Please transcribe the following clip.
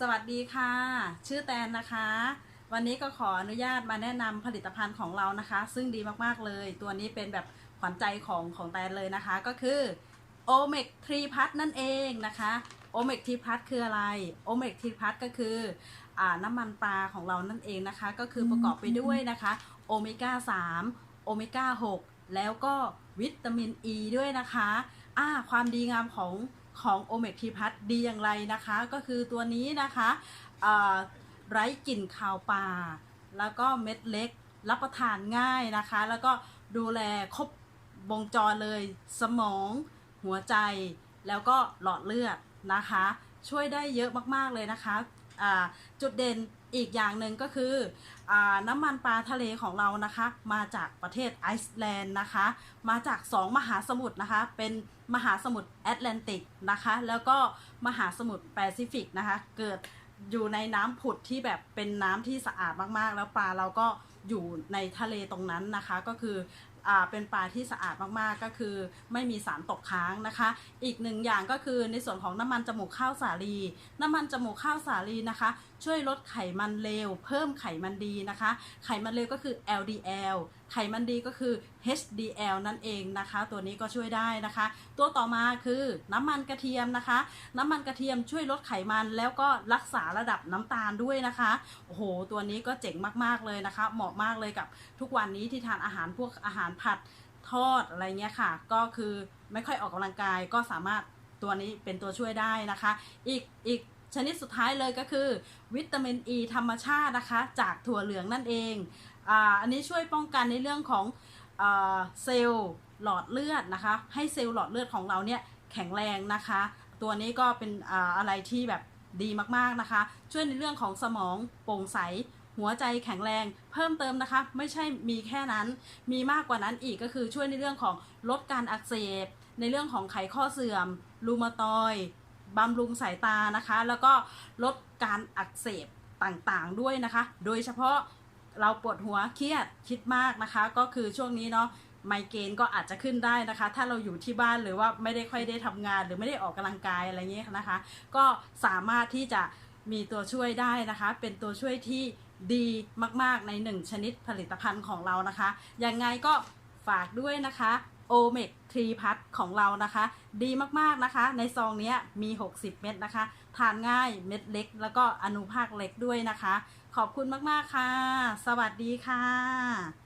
สวัสดีค่ะ ชื่อแตนนะคะ วันนี้ก็ขออนุญาตมาแนะนำผลิตภัณฑ์ของเรานะคะ ซึ่งดีมากๆเลย ตัวนี้เป็นแบบขวัญใจของของแตนเลยนะคะ ก็คือ o m e g 3 plus นั่นเองนะคะ o m e g 3 plus คืออะไร o m e g 3 plus ก็คืออ่าน้ำมันปลาของเรานั่นเองนะคะ ก็คือประกอบไปด้วยนะคะโอเมก้า3โอเมก้า6แล้วก็วิตามินอ e ีด้วยนะคะอ่าความดีงามของ ของโอเมกทีพัทดีอย่างไรนะคะ ก็คือตัวนี้นะคะไร้กลิ่นคาวปลาแล้วก็เม็ดเล็กรับประทานง่ายนะคะ แล้วก็ดูแลครบวงจรเลยสมอง หัวใจแล้วก็หลอดเลือดนะคะ ช่วยได้เยอะมาก ๆ เลยนะคะ จุดเด่นอีกอย่างหนึ่งก็คืออน้ำมันปลาทะเลของเรานะคะ มาจากประเทศไอซ์แลนด์นะคะ มาจาก 2 มหาสมุทรนะคะ เป็นมหาสมุทรแอตแลนติกนะคะ แล้วก็มหาสมุทรแปซิฟิกนะคะ เกิดอยู่ในน้ำผุดที่แบบเป็นน้ำที่สะอาดมากๆ แล้วปลาเราก็อยู่ในทะเลตรงนั้นนะคะ ก็คือ เป็นปลาที่สะอาดมากๆ ก็คือไม่มีสารตกค้างนะคะ อีกหนึ่งอย่างก็คือในส่วนของน้ำมันจมูกข้าวสาลี น้ำมันจมูกข้าวสาลีนะคะ ช่วยลดไขมันเลว เพิ่มไขมันดีนะคะ ไขมันเลวก็คือ LDL ไขมันดีก็คือ HDL นั่นเองนะคะ ตัวนี้ก็ช่วยได้นะคะ ตัวต่อมาคือน้ำมันกระเทียมนะคะ น้ำมันกระเทียมช่วยลดไขมันแล้วก็รักษาระดับน้ำตาลด้วยนะคะโอ้โหตัวนี้ก็เจ๋งมากๆเลยนะคะ เหมาะมากเลยกับทุกวันนี้ที่ทานอาหารพวกอาหารผัดทอดอะไรเงี้ยค่ะ ก็คือไม่ค่อยออกกำลังกายก็สามารถตัวนี้เป็นตัวช่วยได้นะคะ อีกอีกชนิดสุดท้ายเลยก็คือ วิตามินอ e ีธรรมชาตินะคะ จากถั่วเหลืองนั่นเองอ่าอันนี้ช่วยป้องกันในเรื่องของเซลล์หลอดเลือดนะคะ ให้เซลล์หลอดเลือดของเราเนี่ยแข็งแรงนะคะ ตัวนี้ก็เป็นอะไรที่แบบดีมากๆนะคะ ช่วยในเรื่องของสมองโปร่งใส หัวใจแข็งแรงเพิ่มเติมนะคะ ไม่ใช่มีแค่นั้น มีมากกว่านั้นอีกก็คือช่วยในเรื่องของลดการอักเสบ ในเรื่องของไขข้อเสื่อม รูมาตอยบำรุงสายตานะคะ แล้วก็ลดการอักเสบต่างๆด้วยนะคะ โดยเฉพาะเราปวดหัวเครียดคิดมากนะคะ ก็คือช่วงนี้เนาะไมเกรนก็อาจจะขึ้นได้นะคะ ถ้าเราอยู่ที่บ้านหรือว่าไม่ได้ค่อยได้ทำงาน หรือไม่ได้ออกกำลังกายอะไรเงี้ยนะคะ ก็สามารถที่จะมีตัวช่วยได้นะคะ เป็นตัวช่วยที่ ดีมากๆในหนึ่งชนิดผลิตภัณฑ์ของเรานะคะ ยังไงก็ฝากด้วยนะคะโอเมกทรีพัทของเรานะคะ ดีมากๆนะคะ ในซองนี้มี 60 เม็ดนะคะ ทานง่ายเม็ดเล็ก แล้วก็อนุภาคเล็กด้วยนะคะ ขอบคุณมากๆค่ะ สวัสดีค่ะ